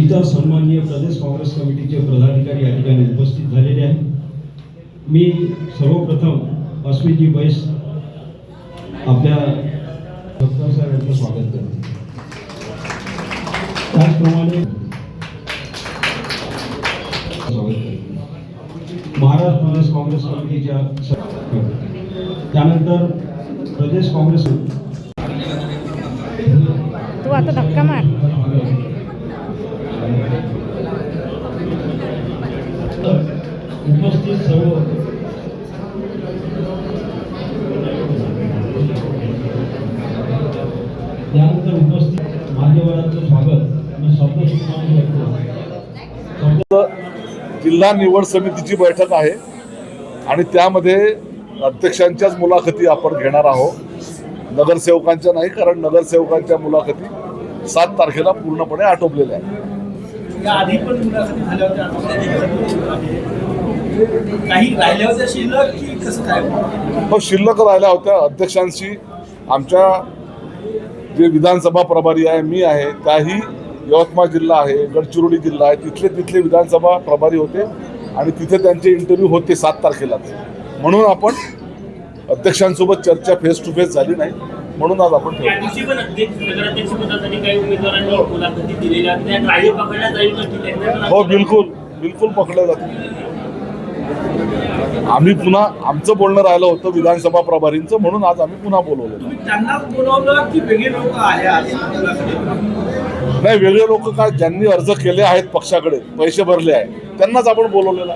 इतर सन्माननीय प्रदेश काँग्रेस कमिटीचे पदाधिकारी या ठिकाणी उपस्थित झालेले आहेत. मी सर्वप्रथम अस्मितजी बैस आपल्या डॉक्टर साहेब यांचं स्वागत करतो. त्याचप्रमाणे स्वागत महाराष्ट्र प्रदेश काँग्रेस कमिटीच्या त्यानंतर प्रदेश काँग्रेस तू आता धक्का मार उपस्थित सर्व त्यानंतर उपस्थित मान्यवरांचं स्वागत. मी जिल्हा निवड समितीची बैठक आहे आणि त्यामध्ये अध्यक्षांच्याच मुलाखती आपण घेणार आहोत. नगरसेवकांच्या नाही कारण नगरसेवकांच्या मुलाखती सात तारखेला पूर्णपणे आटोपलेल्या आहेत. या आधी पण मुलाखती झाल्या होत्या काही राहिल्या होत्या शिल्लक की कसं काय? मग शिल्लक राहिल्या होत्या. अध्यक्षांशी आमच्या जे विधानसभा प्रभारी आहे मी आहे त्याही यवतमाळ जिल्हा आहे गडचिरोली जिल्हा आहे तिथले तिथले विधानसभा प्रभारी होते आणि तिथे त्यांचे इंटरव्ह्यू होते सात तारखेलाच म्हणून आपण अध्यक्षांसोबत चर्चा फेस टू फेस झाली नाही म्हणून आज आपण काही पकडल्या हो बिलकुल बिलकुल पकडले जाते आम्ही पुन्हा आमचं बोलणं राहिलं होतं विधानसभा प्रभारींचं म्हणून आज आम्ही पुन्हा बोलवलं तुम्ही त्यांनाच बोलवलं की वेगळे लोक आहे आज? मुलाखतीला? नाही वेगळे लोक काय ज्यांनी अर्ज केले आहेत पक्षाकडे पैसे भरले आहे त्यांनाच आपण बोलवलेलं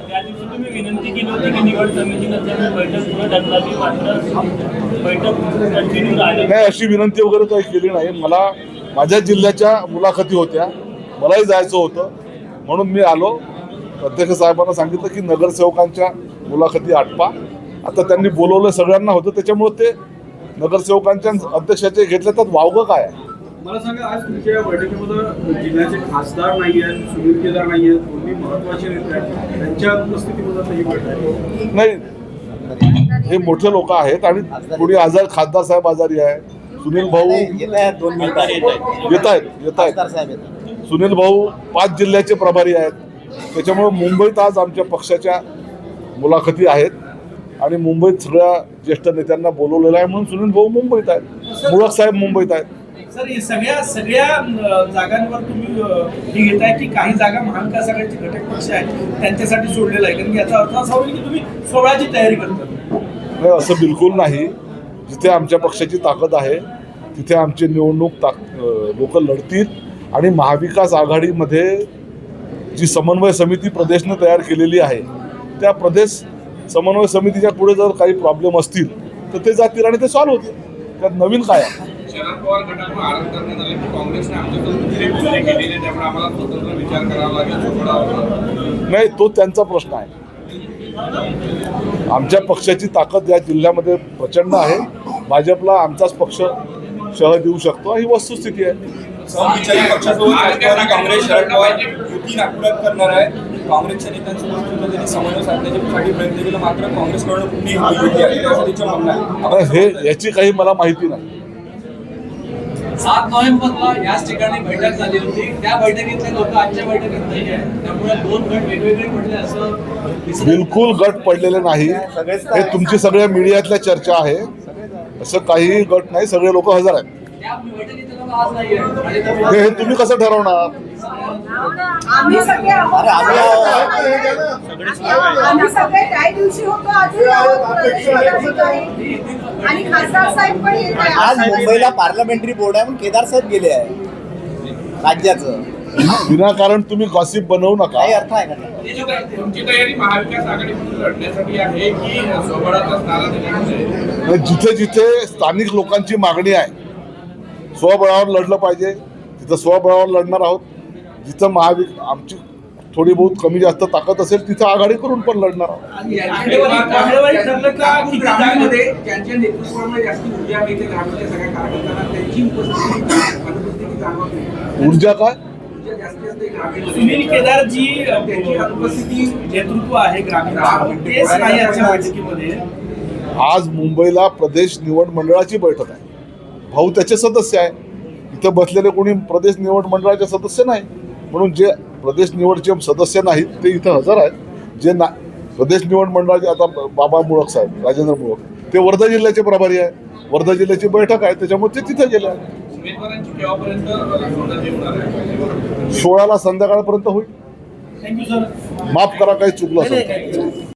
नाही अशी विनंती वगैरे काही केली नाही. मला माझ्या जिल्ह्याच्या मुलाखती होत्या. मलाही जायचं होतं. म्हणून मी आलो. अध्यक्ष साहेबांना सांगितलं की नगरसेवकांच्या मुलाखती आटपा. आता त्यांनी बोलवलं सगळ्यांना होतं त्याच्यामुळे ते नगरसेवकांच्या अध्यक्षाचे घेतले तर वावगं काय आहे? मला सांगा आज तुमच्या या बैठकीमध्ये जिल्ह्याचे खासदार नाही आहेत सुनील केदार नाही आहेत दोन्ही महत्त्वाचे नेते आहेत त्यांच्या उपस्थितीमध्ये आता ही बैठक आहे. नाही हे मोठे लोक आहेत आणि कोणी आजार खासदार साहेब आजारी आहे. सुनील भाऊ येत आहेत दोन मिनिटं येत आहेत येत सुनील भाऊ पाच जिल्ह्याचे प्रभारी आहेत. त्याच्यामुळे मुंबईत आज आमच्या पक्षाच्या मुलाखती आहेत. आणि मुंबईत सगळ्या ज्येष्ठ नेत्यांना बोलवलेलं आहे म्हणून सुनील भाऊ मुंबईत आहेत. मुळक साहेब मुंबईत आहेत. सर हे सगळ्या सगळ्या जागांवर तुम्ही हे घेताय की काही जागा महाविकास आघाडीचे घटक पक्ष आहेत त्यांच्यासाठी सोडलेला आहे? कारण याचा अर्थ असा होईल की तुम्ही सोहळ्याची तयारी करता. नाही असं बिलकुल नाही. जिथे आमच्या पक्षाची ताकद आहे तिथे आमची निवडणूक ताक लोक लढतील. आणि महाविकास आघाडीमध्ये जी समन्वय समिती प्रदेशनं तयार केलेली आहे त्या प्रदेश समन्वय समितीच्या पुढे जर काही प्रॉब्लेम असतील तर ते जातील आणि ते सॉल्व्ह होतील. त्यात नवीन काय आहे? शरद पवार गटातून आरक्षण करण्यात आले की काँग्रेसने आमच्यासोबत दिलेली बोलणी केलेली आहे त्यामुळे आम्हाला स्वतंत्र विचार करावा लागेल सोडावा नाही तो त्यांचा प्रश्न आहे. आमच्या पक्षाची ताकद या जिल्ह्यामध्ये प्रचंड आहे. भाजपला आमचाच पक्ष शह देऊ शकतो. ही वस्तुस्थिती आहे. विचारी पक्षासोबत काँग्रेस शरद पवार युती नागपुरात करणार आहे. काँग्रेसच्या नेत्यांसोबत सुद्धा त्यांनी समन्वय साधण्यासाठी प्रयत्न केला. मात्र काँग्रेसकडून कुठलीही युती आली नाही. असं त्यांचं म्हणणं आहे. आता हे याची काही मला माहिती नाही. सात नोव्हेंबरला याच ठिकाणी बैठक झाली होती. त्या बैठकीतले लोक आजच्या बैठकीत नाही आहे त्यामुळे दोन गट वेगवेगळे पडले असं आहे. बिलकुल गट पडलेले नाही. हे तुमची सगळ्या मीडियातल्या चर्चा आहे. असं काही गट नाही. सगळे लोक हजर आहेत. हे तुम्ही कसं ठरवणार आम्ही सगळे आहोत. आम्ही सगळे त्या दिवशी होतो अजून आहोत प्रदेश पदाधिकारी. आणि खासदार साहेब पण येत आहे. आज मुंबईला पार्लमेंटरी बोर्ड आहे पण केदार साहेब गेले आहे राज्याचं विनाकारण तुम्ही गॉसिप बनवू नका काही अर्थ आहे का त्याला? तुमची तयारी महाविकास आघाडीमधून लढण्यासाठी आहे की सोबळाचाच नारा देण्याची आहे जिथे जिथे स्थानिक लोकांची मागणी आहे स्वबळावर लढलं पाहिजे. तिथं स्वबळावर लढणार आहोत जिथं महावि आमची थोडी बहुत कमी जास्त ताकद असेल तिथं आघाडी करून पण लढणार आहोत. ऊर्जा मिळते ग्रामीणच्या सगळ्या कार्यकर्त्यांना त्यांची उपस्थिती अनुपस्थिती जाणवते ऊर्जा काय? सुनील केदारजी त्यांची अनुपस्थिती नेतृत्व आहे ग्रामीण आज मुंबईला प्रदेश निवड मंडळाची बैठक आहे. भाऊ त्याचे सदस्य आहे. इथं बसलेले कोणी प्रदेश निवड मंडळाचे सदस्य नाही. म्हणून जे प्रदेश निवडचे सदस्य नाहीत ते इथं हजर आहेत. जे ना प्रदेश निवड मंडळाचे आता बाबा मुळक साहेब राजेंद्र मुळक ते वर्धा जिल्ह्याचे प्रभारी आहे. वर्धा जिल्ह्याची बैठक आहे त्याच्यामुळे ते तिथे गेले सोळाला संध्याकाळपर्यंत होईल. माफ करा काही चुकलं असेल